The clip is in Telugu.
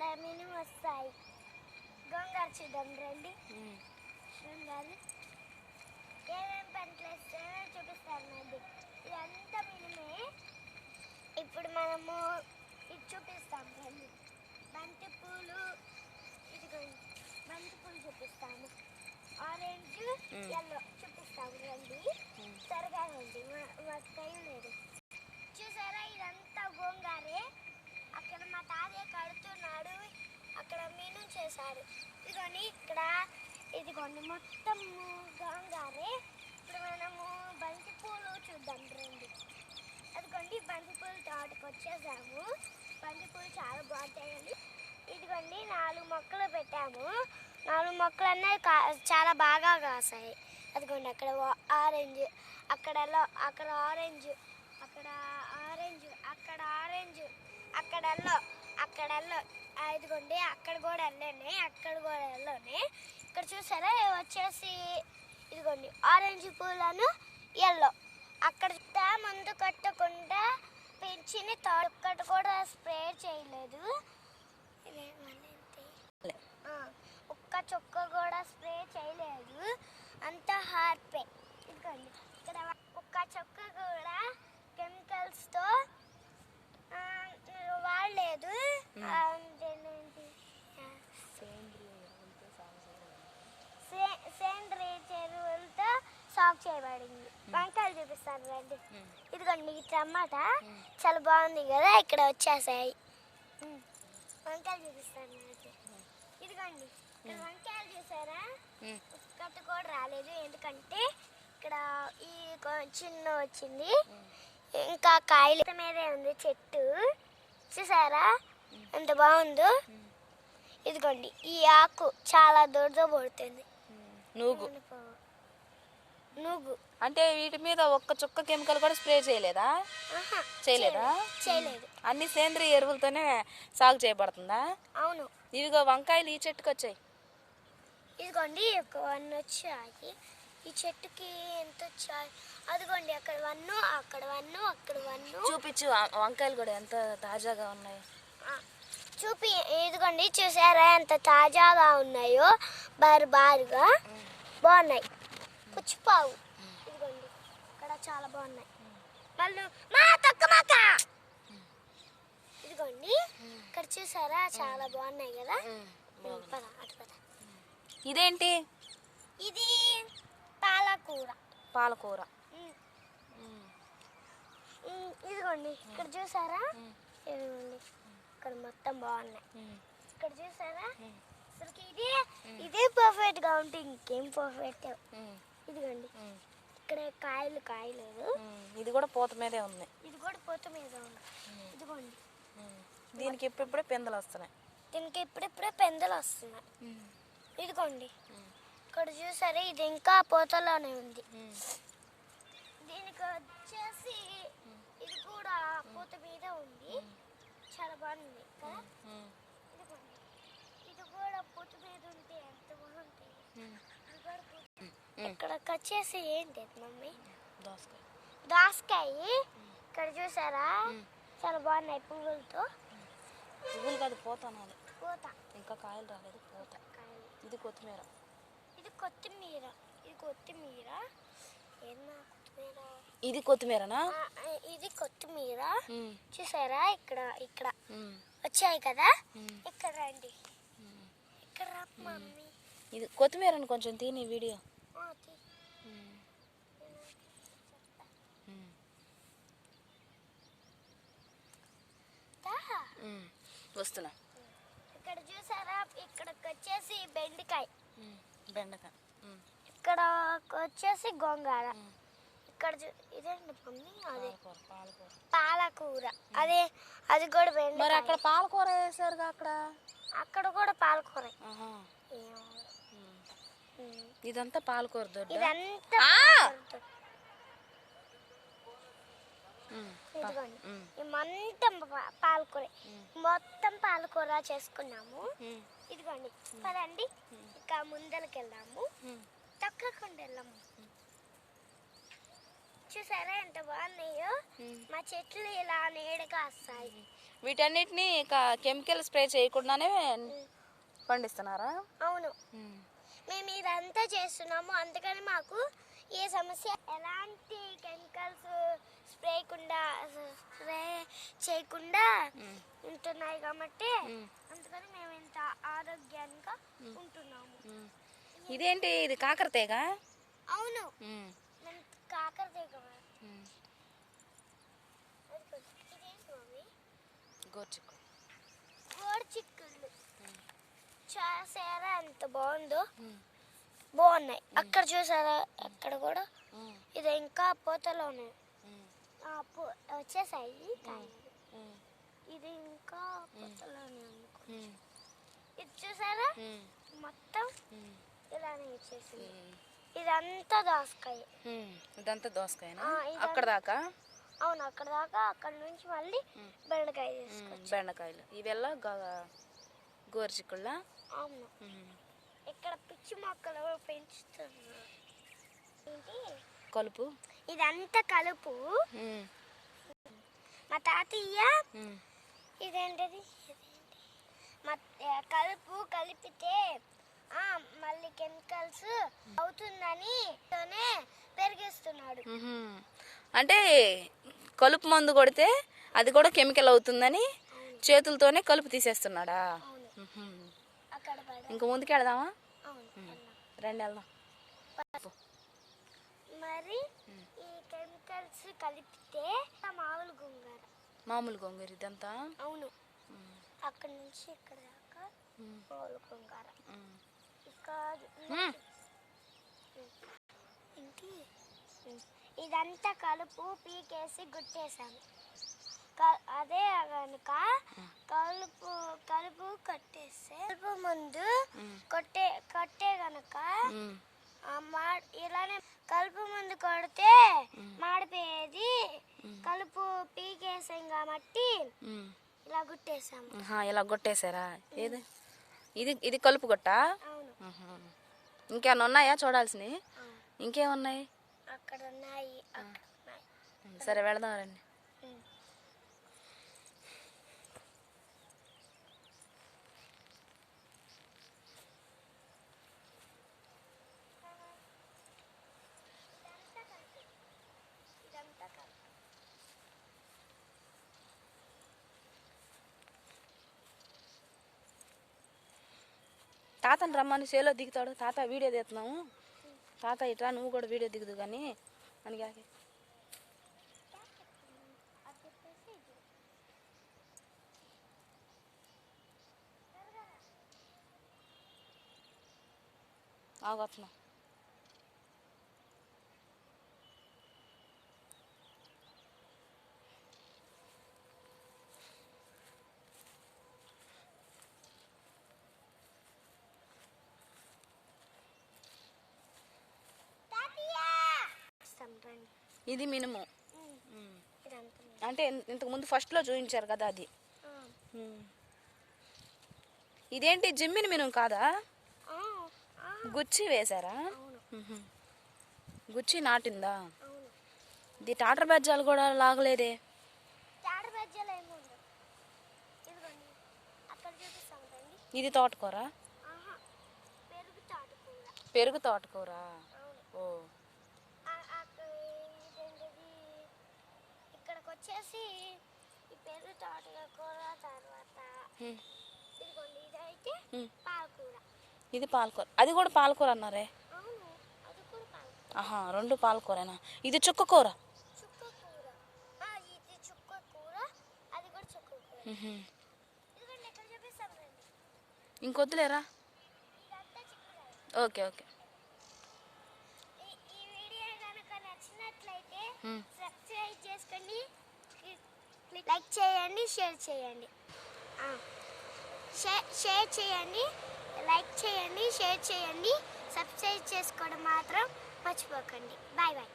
కదా ఇక్కడ మినుము వస్తాయి. గోంగూర చూద్దాం రండి చూడాలి ఏమేమి పంటలు వేస్తాయో చూపిస్తాను అండి ఇదంతా మినిమే ఇప్పుడు మనము ఇది చూపిస్తాం రండి బంతి పూలు ఇదిగోండి బంతి పూలు చూపిస్తాము ఆరెంజ్ మ్మ్. ఎల్లో చూపిస్తాము రండి త్వరగా రండి మా- మాకు టైం లేదు చూసారా ఇదంతా గోంగారే అక్కడ మా తాతయ్య కడుతున్నాడు ఇక్కడ మీను చేశారు. ఇదిగోండి ఇక్కడ ఇదిగోండి మొత్తం గోంగారే. ఇప్పుడు మనము బంతి పూలు చూద్దాం రండి. అదిగోండి బంతి పూలు తోటకి వచ్చేసాము. బంతి పూలు చాలా బాగుంటాయండి. ఇదిగోండి నాలుగు మొక్కలు పెట్టాము. నాలుగు మొక్కలు అన్నీ కా చాలా బాగా కాసాయి. అదిగోండి అక్కడ ఆరెంజ్ అక్కడ అక్కడ ఆరెంజ్ అక్కడ ఆరెంజ్ అక్కడ ఆరెంజ్ అక్కడ అక్కడ ఐదుగుండి ఇదిగోండి అక్కడ కూడా వెళ్ళండి అక్కడ కూడా వెళ్ళండి. ఇక్కడ చూసారా వచ్చేసి ఇదిగోండి ఆరెంజ్ పూలను ఎల్లో అక్కడ మందు కట్టకుండా పెంచిన తొక్కటి కూడా స్ప్రే చేయలేదు. ఆ, ఒక్క చుక్క కూడా స్ప్రే చేయలేదు అంతా హార్పే ఇదిగోండి ఇక్కడ ఒక్క చుక్క కూడా కెమికల్స్తో వాడలేదు ఆ, ఏంటి? ఆ, సే- సేంద్రియ చెరువులతో సాగు చేయబడింది వంకాయలు చూపిస్తాను రండి. ఇదిగోండి ఈ టమాటా చాలా బాగుంది కదా ఇక్కడ వచ్చేసాయి. వంకాయలు చూపిస్తాను ఇదిగోండి ఇక్కడ వంకాయలు చూసారా? ఒక్కటి కూడా రాలేదు ఎందుకంటే ఇక్కడ ఈ చిన్న వచ్చింది. ఇంకా కాయలు మీదే ఉంది చెట్టు. చూసారా? ఎంత బాగుందో. ఇదిగోండి ఈ ఆకు చాలా దొడ్డు పడుతుంది. నువ్వు నువ్వు. అంటే వీటి మీద ఒక్క చుక్క కెమికల్ కూడా స్ప్రే చేయలేదా? చేయలేదా? చేయలేదు అన్ని సేంద్రియ ఎరువులతోనే సాగు చేయబడుతుందా? అవును. ఇవిగో వంకాయలు ఈ చెట్టుకు వచ్చాయి. ఇదిగోండి వన్ వచ్చాయి. ఈ చెట్టుకి ఎంత వచ్చాయి? అదిగోండి అక్కడ వన్ను అక్కడ వన్ను అక్కడ వన్ను చూపించు వంకాయలు కూడా ఎంత తాజాగా ఉన్నాయి. చూపి ఇదిగోండి చూసారా ఎంత తాజాగా ఉన్నాయో? బారు బారుగా బాగున్నాయి. పుచ్చిపావు. ఇదిగోండి ఇక్కడ చాలా బాగున్నాయి. మళ్ళీ మా తొక్క మాక? ఇదిగోండి ఇక్కడ చూసారా? చాలా బాగున్నాయి కదా? పద అటు పద. ఇదేంటి? ఇది పాలకూర. పాలకూర. ఇదిగోండి ఇక్కడ చూసారా? ఇదిగోండి ఇక్కడ మొత్తం బాగున్నాయి. ఇక్కడ చూసారా? ఇదే ఇదే పర్ఫెక్ట్గా ఉంటే ఇంకేం పర్ఫెక్ట్ ఇదిగోండి. ఇక్కడ కాయలు కాయలేదు ఇది కూడా పూత మీదే ఉంది. ఇది కూడా పూత మీద ఉంది. ఇదిగోండి. దీనికి ఎప్పుడెప్పుడే పిందెలు వస్తున్నాయి. దీనికి ఇప్పుడిప్పుడే పెందలు వస్తున్నాయి. ఇదిగోండి. ఇక్కడ చూసారా ఇది ఇంకా పూతలోనే ఉంది. దీనికి వచ్చేసి ఇది కూడా పూత మీద ఉంది. చాలా బాగుంది కదా? ఇదిగోండి. ఇది కూడా పూత మీద ఉంటే ఎంత బాగుంటుంది. ఇక్కడికి వచ్చేసి ఏంటి మమ్మీ. దోసకాయ. దాసకాయ. ఇక్కడ చూసారా? చాలా బాగున్నాయి పువ్వులతో. పువ్వులు కాదు పూత అనాలి. పూత. ఇంకా కాయలు రాలేదు పూత. ఇది కొత్తిమీర. ఇది కొత్తిమీర. ఇది కొత్తిమీర. ఇది కొత్తిమీరనా? ఇది కొత్తిమీర. చూసారా? ఇక్కడ ఇక్కడ. వచ్చాయి కదా? ఇక్కడ రండి. ఇక్కడ రా మమ్మీ. ఇది కొత్తిమీరని కొంచెం తిని వీడియో. ఉమ్. వస్తున్నా. ఇక్కడ చూసారా? ఇక్కడికి వచ్చేసి బెండకాయ బెండకాయ. ఇక్కడ వచ్చేసి గోంగూర. ఇక్కడ చూ- ఇదేంటి మమ్మీ? అదే పాలకూర అదే అది కూడా మరి అక్కడ పాలకూర వేసారుగా అక్కడ? అక్కడ కూడా పాలకూర. ఇదంతా పాలకూర దొడ్డు ఇదంతా పాలకూర. మొత్తం పాలకూర చేసుకున్నాము. ఇదిగోండి. పదండి. ఇక ముందరికి వెళ్దాము. తొక్కకుండా వెళ్ళాము చూసారా ఎంత బాగున్నాయో. మా చెట్లు ఇలా నీడగా వస్తాయి వీటన్నిటిని ఇక కెమికల్ స్ప్రే చేయకుండానే పండిస్తున్నారా? అవును. మేము ఇదంతా చేస్తున్నాము. అందుకని మాకు ఏ సమస్య ఎలాంటి కెమికల్స్ స్ప్రేయకుండా స్ప్రే చేయకుండా ఉంటున్నాయి కాబట్టి అందుకని మేము ఇంత ఆరోగ్యంగా ఉంటున్నాము. ఇదేంటి? ఇది కాకరతేగా? అవును. మమ్మీ? గోర్చిక్కు. గోడు చిక్కుళ్ళు చూసారా? ఎంత బాగుందో. బాగున్నాయి. అక్కడ చూసారా? అక్కడ కూడా. ఇది ఇంకా పూతలో ఉన్నాయి వచ్చేసాయి. ఇది ఇంకా పూతలోనే అనుకో ఇది చూసారా? మొత్తం ఇలానే వచ్చేసింది ఇదంతా దోసకాయ. ఇదంతా దోసకాయనా? ఇదంతా- అక్కడ దాకా? అవును అక్కడ దాకా. అక్కడ నుంచి మళ్ళీ బెండకాయ బెండకాయలు. ఇవెల్లా గోర్చిక్కుళ్ళ అవును. ఇక్కడ పిచ్చి మొక్కలు పెంచుతున్నారు కలుపు. ఇదంతా కలుపు. మా తాతయ్య ఇదేంటిది? ఇదేంటి? మా కలుపు కలిపితే ఆ, మళ్ళీ కెమికల్స్ అవుతుందని తోనే పెరిగిస్తున్నాడు. అంటే కలుపు మందు కొడితే అది కూడా కెమికల్ అవుతుందని చేతులతోనే కలుపు తీసేస్తున్నాడా? ఇంక ముందుకు వెళదామా. రండి వెళ్దాం మరి ఈ కెమికల్స్ కలిపితే మామూలు గుంగార. మామూలు గోంగూర ఇదంతా? అవును. అక్కడ నుంచి ఇక్కడ దాకా మామూలు గుంగార. ఏంటి? ఇదంతా కలుపు పీకేసి గుట్టేసాము క- అదే కనుక కలుపు కలుపు కట్టేస్తే కలుపు ముందు కొట్టే కొట్టే మా ఇలానే కలుపు ముందు కొడితే మాడిపోయేది. కలుపు పీకేసాం కాబట్టి. ఇలా గుట్టేసాము ఆహా, ఇలా కొట్టేశారా ఏది? ఇది ఇది కలుపు కొట్టా. ఇంకేమన్నా ఉన్నాయా చూడాల్సినవి. ఇంకేమున్నాయి? అక్కడ ఉన్నాయి సరే వెళదాం రండి ఉమ్. ఇదంతా కలిపి ఇదంతా కలిపి తాతని రమ్మని సేలో దిగుతాడు. తాత వీడియో తీస్తున్నాము తాత ఇట్రా నువ్వు కూడా వీడియో దిగుదు కానీ మనకి అది చెప్పేసి ఇది ఆగొస్తున్నాం తాతయ్య ఇస్తాం రండి ఇది మినిమం. అంటే ఇన్- ఇంతకు ముందు ఫస్ట్లో చూపించారు కదా అది. ఇదేంటి జిమ్మిని మినుము కాదా? గుచ్చి వేశారా. గుచ్చి నాటిందా? ఇది టాటర్ బజ్జాలు కూడా లాగలేదే. ఇది తోటకూర? పెరుగు తాటుకూర. ఓ. వచ్చేసి ఈ పెరుగు తోటకూర తర్వాత. ఇదిగోండి ఇదైతే. పాలకూర. ఇది పాలకూర. అది కూడా పాలకూర అన్నారే? ఆహా రెండు పాలకూరేనా? ఇది చుక్క కూర? కూర. కూర కూర. ఇంకొద్దులేరా? Okay okay. ఈ వీడియో కనుక నచ్చినట్లయితే. సబ్స్క్రైబ్ చేసుకోండి. లైక్ చేయండి షేర్ చేయండి. షేర్ చేయండి లైక్ చేయండి షేర్ చేయండి సబ్స్క్రైబ్ చేసుకోవడం మాత్రం మర్చిపోకండి. Bye bye